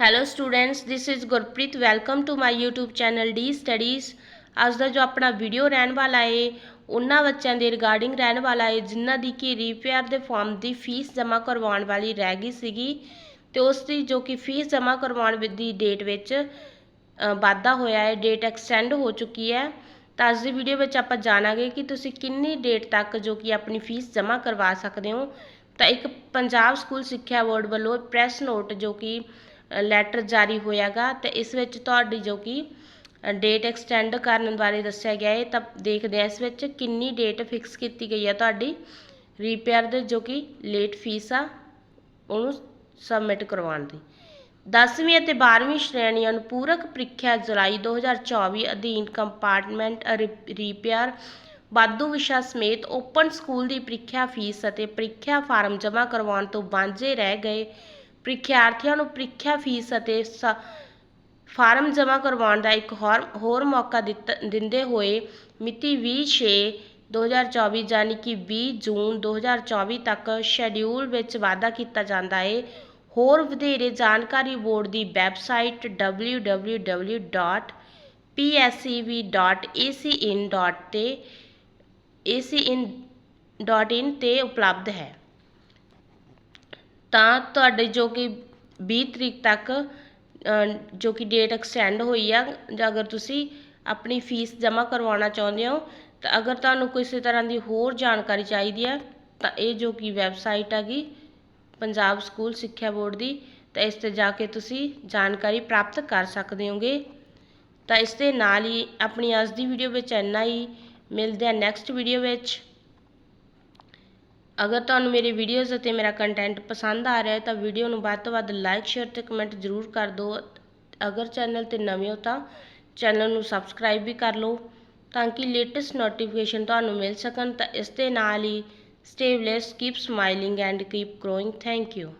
Hello students this is Gurpreet welcome to my YouTube channel D studies ਅੱਜ ਦਾ ਜੋ ਆਪਣਾ ਵੀਡੀਓ ਰਹਿਣ ਵਾਲਾ ਏ, ਉਹਨਾਂ ਬੱਚਿਆਂ ਦੇ ਰਿਗਾਰਡਿੰਗ ਰਹਿਣ ਵਾਲਾ ਏ, ਜਿਨ੍ਹਾਂ ਦੀ ਕਿ ਰੀਪੇਅਰ ਦੇ ਫਾਰਮ ਦੀ ਫੀਸ ਜਮ੍ਹਾਂ ਕਰਵਾਉਣ ਵਾਲੀ ਰਹਿ ਗਈ ਸੀਗੀ ਤੇ ਉਸ ਦੀ ਜੋ ਕਿ ਫੀਸ ਜਮ੍ਹਾਂ ਕਰਵਾਉਣ ਵਿ- ਦੀ ਡੇਟ ਵਿੱਚ ਵਾਧਾ ਹੋਇਆ ਹੈ ਡੇਟ ਐਕਸਟੈਂਡ ਹੋ ਚੁੱਕੀ ਹੈ। ਤਾਂ ਅੱਜ ਦੀ ਵੀਡੀਓ ਵਿੱਚ ਆਪਾਂ ਜਾਣਾਂਗੇ ਕਿ ਤੁਸੀਂ ਕਿੰਨੀ ਡੇਟ ਤੱਕ ਜੋ ਕਿ ਆਪਣੀ ਫੀਸ ਜਮ੍ਹਾਂ ਕਰਵਾ ਸਕਦੇ ਹੋ। ਤਾਂ ਇੱਕ ਪੰਜਾਬ ਸਕੂਲ ਸਿੱਖਿਆ ਬੋਰਡ ਵੱਲੋਂ ਪ੍ਰੈਸ ਨੋਟ ਜੋ ਕਿ ਲੈਟਰ ਜਾਰੀ ਹੋਇਆਗਾ ਤੇ ਇਸ ਵਿੱਚ ਤੁਹਾਡੀ ਜੋ ਕਿ ਡੇਟ ਐਕਸਟੈਂਡ ਕਰਨ ਬਾਰੇ ਦੱਸਿਆ ਗਿਆ ਹੈ, ਤਾਂ ਦੇਖਦੇ ਹਾਂ ਇਸ ਵਿੱਚ ਕਿੰਨੀ ਡੇਟ ਫਿਕਸ ਕੀਤੀ ਗਈ ਹੈ ਤੁਹਾਡੀ ਰੀਪੇਅਰ ਦੇ ਜੋ ਕਿ ਲੇਟ ਫੀਸ ਆ, ਉਹਨੂੰ ਸਬਮਿਟ ਕਰਵਾਉਣ ਦੀ। 10ਵੀਂ ਅਤੇ 12ਵੀਂ ਸ਼੍ਰੇਣੀਆਂ ਨੂੰ ਪੂਰਕ ਪ੍ਰੀਖਿਆ ਜੁਲਾਈ 2024 ਅਧੀਨ ਕੰਪਾਰਟਮੈਂਟ ਰੀਪੇਅਰ ਵਾਧੂ ਵਿਸ਼ਾ ਸਮੇਤ ਓਪਨ ਸਕੂਲ ਦੀ ਪ੍ਰੀਖਿਆ ਫੀਸ ਅਤੇ ਪ੍ਰੀਖਿਆ ਫਾਰਮ ਜਮ੍ਹਾਂ ਕਰਵਾਉਣ ਤੋਂ ਵਾਂਝੇ ਰਹਿ ਗਏ। ਪ੍ਰੀਖਿਆਰਥੀਆਂ ਨੂੰ ਪ੍ਰੀਖਿਆ ਫੀਸ ਅਤੇ ਸ- ਫਾਰਮ ਜਮ੍ਹਾਂ ਕਰਵਾਉਣ ਦਾ ਇੱਕ ਹੋਰ ਹੋਰ ਮੌਕਾ ਦਿੱਤਾ, ਦਿੰਦੇ ਹੋਏ ਮਿਤੀ 20 2024 ਯਾਨੀ ਕਿ ਵੀਹ ਜੂਨ 2024 ਤੱਕ ਸ਼ੈਡਿਊਲ ਵਿੱਚ ਵਾਧਾ ਕੀਤਾ ਜਾਂਦਾ ਹੈ ਹੋਰ ਵਧੇਰੇ ਜਾਣਕਾਰੀ ਬੋਰਡ ਦੀ ਵੈਬਸਾਈਟ www.pscv.acin. ਤੇ acin.in ਤੇ ਉਪਲਬਧ ਹੈ ਤਾਂ ਤੁਹਾਡੇ ਜੋ ਕਿ ਵੀਹ ਤਰੀਕ ਤੱਕ ਜੋ ਕਿ ਡੇਟ ਐਕਸਟੈਂਡ ਹੋਈ ਆ, ਜਾਂ ਅਗਰ ਤੁਸੀਂ ਆਪਣੀ ਫੀਸ ਜਮ੍ਹਾਂ ਕਰਵਾਉਣਾ ਚਾਹੁੰਦੇ ਹੋ, ਤਾਂ ਅਗਰ ਤੁਹਾਨੂੰ ਕਿਸੇ ਤਰ੍ਹਾਂ ਦੀ ਹੋਰ ਜਾਣਕਾਰੀ ਚਾਹੀਦੀ ਹੈ ਤਾਂ ਇਹ ਜੋ ਕਿ ਵੈਬਸਾਈਟ ਹੈਗੀ, ਪੰਜਾਬ ਸਕੂਲ ਸਿੱਖਿਆ ਬੋਰਡ ਦੀ, ਤਾਂ ਇਸ ਤੇ ਜਾ ਕੇ ਤੁਸੀਂ ਜਾਣਕਾਰੀ ਪ੍ਰਾਪਤ ਕਰ ਸਕਦੇ ਹੋਗੇ। ਤਾਂ ਇਸ ਦੇ ਨਾਲ ਹੀ ਆਪਣੀ ਅੱਜ ਦੀ ਵੀਡੀਓ ਵਿੱਚ ਇੰਨਾ ਹੀ। ਮਿਲਦੇ ਆ ਨੈਕਸਟ ਵੀਡੀਓ ਵਿੱਚ। ਅਗਰ ਤੁਹਾਨੂੰ ਮੇਰੀ ਵੀਡੀਓਜ਼ ਅਤੇ ਮੇਰਾ ਕੰਟੈਂਟ ਪਸੰਦ ਆ ਰਿਹਾ ਹੈ ਤਾਂ ਵੀਡੀਓ ਨੂੰ ਵੱਧ ਤੋਂ ਵੱਧ ਲਾਈਕ ਸ਼ੇਅਰ ਤੇ ਕਮੈਂਟ ਜ਼ਰੂਰ ਕਰ ਦਿਓ। ਅਗਰ ਚੈਨਲ ਤੇ ਨਵੇਂ ਹੋ ਤਾਂ ਚੈਨਲ ਨੂੰ ਸਬਸਕ੍ਰਾਈਬ ਵੀ ਕਰ ਲਓ ਤਾਂ ਕਿ ਲੇਟੈਸਟ ਨੋਟੀਫਿਕੇਸ਼ਨ ਤੁਹਾਨੂੰ ਮਿਲ ਸਕਣ। ਤਾਂ ਇਸ ਦੇ ਨਾਲ ਹੀ stay blessed keep smiling and keep growing thank you